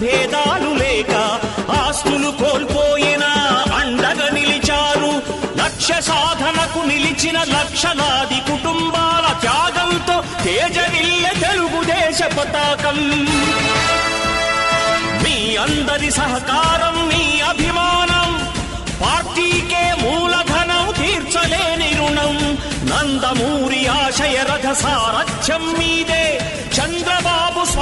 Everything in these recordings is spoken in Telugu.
భేదాలు లేక ఆస్తులు కోల్పోయిన అండగా నిలిచారు. లక్ష్య సాధనకు నిలిచిన లక్షలాది కుటుంబాల త్యాగంతో తేజరిల్లె తెలుగుదేశ పతాకం. మీ అందరి సహకారం మీ అభిమానం పార్టీకే మూలధనం తీర్చలేని రుణం. నందమూరి ఆశయ రథ సారథ్యం మీదే.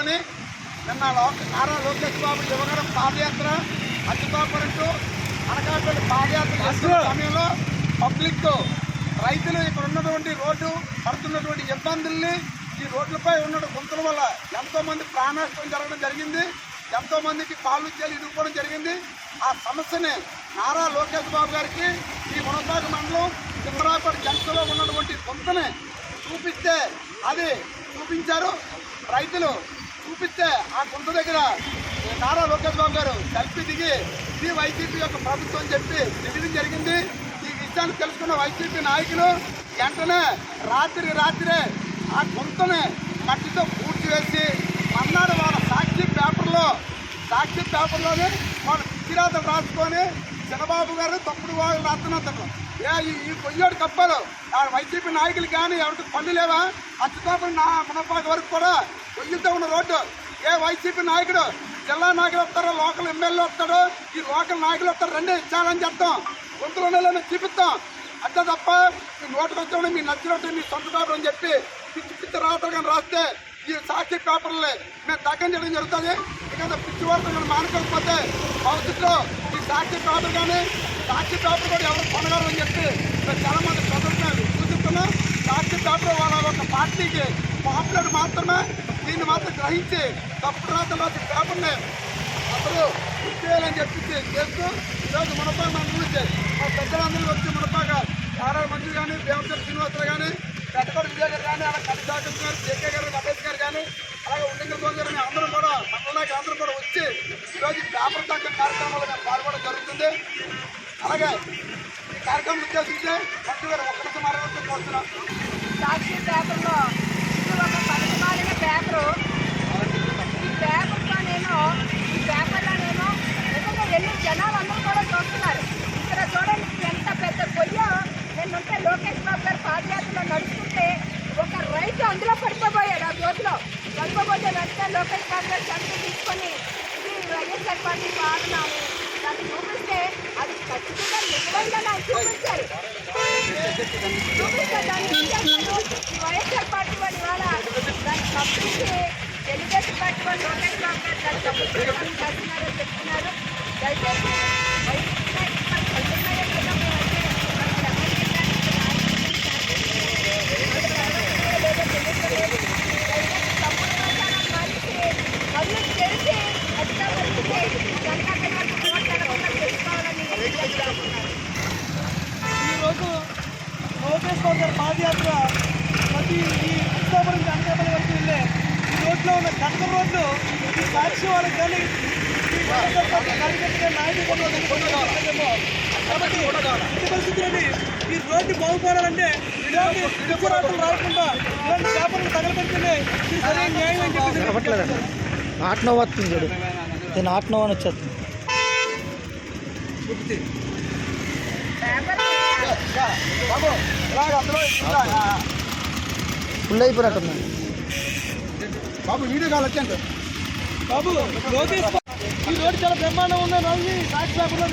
పత్రికల్లోనే నిన్న నారా లోకేష్ బాబు యువగడం పాదయాత్ర అతిపాపరంటూ అనకాపల్లి పాదయాత్ర చేస్తున్న సమయంలో పబ్లిక్ రైతులు ఇక్కడ ఉన్నటువంటి రోడ్డు పడుతున్నటువంటి ఇబ్బందుల్ని ఈ రోడ్లపై ఉన్న గుంతల వల్ల ఎంతో మంది ప్రాణనష్టం జరగడం జరిగింది. ఎంతో మందికి కాళ్ళు చేలు ఇరుక్కోవడం జరిగింది. ఆ సమస్యని నారా లోకేష్ బాబు గారికి ఈ మునసాగ మండలం సింగరాపేట జంక్షన్లో ఉన్నటువంటి గుంతని చూపిస్తే అది చూపించారు. రైతులు చూపిస్తే ఆ కుంట దగ్గర నారా లోకేష్ బాబు గారు కలిపి దిగి ఇది వైసీపీ యొక్క ప్రభుత్వం అని చెప్పి దిగడం జరిగింది. ఈ విషయాన్ని తెలుసుకున్న వైసీపీ నాయకులు వెంటనే రాత్రి రాత్రే ఆ గుంతని మట్టితో పూడ్చి వేసి మన్నాడు వాళ్ళ సాక్షి పేపర్లో సాక్షి పేపర్లోనే వాళ్ళు పిచ్చిరాతలు రాసుకొని చంద్రబాబు గారు తప్పుడు వాళ్ళు రాస్తున్నారు. ఏ ఈ కొయ్యోడు కప్పలు. వైసీపీ నాయకులు కానీ ఎవరికి పనులు లేవా? అచ్చుతాపురం నా మునపాక వరకు కూడా కొయ్యతో ఉన్న రోడ్డు. ఏ వైసీపీ నాయకుడు జిల్లా నాయకులు వస్తారో లోకల్ ఎమ్మెల్యే వస్తాడు? ఈ లోకల్ నాయకులు వస్తారు రండి ఛాలెంజ్ చెప్తాం. గుంతలు మేము చూపిస్తాం. అంతే తప్ప మీ నోటికి వచ్చామని మీ నచ్చినట్టు మీ సొంత పేపర్ అని చెప్పి పిచ్చి పిచ్చి రాతలు కానీ రాస్తే ఈ సాక్షి పేపర్లే మేము దక్కం చేయడం జరుగుతుంది. ఇక పిచ్చి వార్తలు మానుకోకపోతే భవిష్యత్తులో ఈ సాక్షి పేపర్ కానీ సాక్షి పేపర్ కూడా ఎవరు కొనగలరని చెప్పి మేము చాలా మంది ప్రజలను సూచిస్తున్నాం సాక్షి పేపర్ వాళ్ళ ఒక పార్టీకి పాపులర్ మాత్రమే దీన్ని మాత్రం గ్రహించి తప్పుడు రాతలు రాసిన పేపర్ని అసలు చేయాలని చెప్పి చేస్తూ ఈరోజు మునపాక మన గురించి మా పెద్దలందరూ వచ్చి మునపాక ఆర్ఆర్ మంది కానీ దేవతర్ శ్రీనివాసరావు కానీ పెద్దకొండ విజయ్ గారు కానీ అలా కడి సాగర్ గారు జేకే గారు రమేష్ గారు కానీ అలాగే ఉండింగ గోల్ గారు అందరూ కూడా మండలానికి అందరూ కూడా వచ్చి ఈరోజు పేపర్ తగ్గ కార్యక్రమాలు పాల్గొనడం జరుగుతుంది. అలాగే ఈ కార్యక్రమం ఉద్దేశించి మంత్రి గారు ఒక్క నిమిషం మాట్లాడుతూ కోరుతున్నాం సాక్షి పేపర్లో ఇది ఒక పనికిమాలిన పేపరు. ఈ పేపర్లో నేను ఈ పేపర్లో నేను నిజంగా ఎన్ని జనాలు అందరూ కూడా చూస్తున్నారు. ఇక్కడ చూడండి ఎంత పెద్ద పొయ్యో. నేనుంటే లోకేష్ బాబు గారు పాదయాత్రలో నడుస్తుంటే ఒక రైతు అందులో పడిపోబోయాడు ఆ రోజులో పడిపోబోతే వెంటనే లోకేష్ బాబు గారు చదువు తీసుకొని ఇది వైఎస్ఆర్ పార్టీ పాలన అని చూపిస్తే అది ఖచ్చితంగా నిజమైన ఆయన చూపించారు. చూపిస్తే దాన్ని ఈ వైఎస్ఆర్ పార్టీ వాళ్ళు ఇవాళ దాన్ని తప్పించి తెలుగుదేశం పార్టీ వాళ్ళు లోకేష్ బాబు గారు దాన్ని తప్పించడానికి చేస్తున్నారని చెప్తున్నారు దయచేసి అది నాయకులు మరి కళ్ళున్నాయో ఈరోజు లోకేష్ బాబు గారి పాదయాత్ర ప్రతి ఈ అక్టోబర్ నుంచి అనకాపల్లి వరకు వెళ్ళే ఈ రోడ్లో ఉన్న కట్ట రోడ్లు ఈ సాక్షి వాళ్ళకి కానీ ఈ కార్యకర్తగా నాయకులు కాబట్టి పరిస్థితులని ఈ రోడ్డు బాగుపడాలంటే ఇలాంటి రాకుండా ఇలాంటి పేపర్లు తగలబెడితేనే ఇది సరైన న్యాయం అని చెప్పి అవ్వట్లేదండి ఆటనో వస్తుంది చూడు. నేను ఆటనో అని వచ్చేస్తుంది. ఇంకా, ఫుల్ అయిపోయినట్టుంది. బాబు వీడియో కాల్ వచ్చండి బాబు లోకేష్ ఈ రోడ్డు చాలా బ్రహ్మాండం రోజు సాక్షి పేపర్లో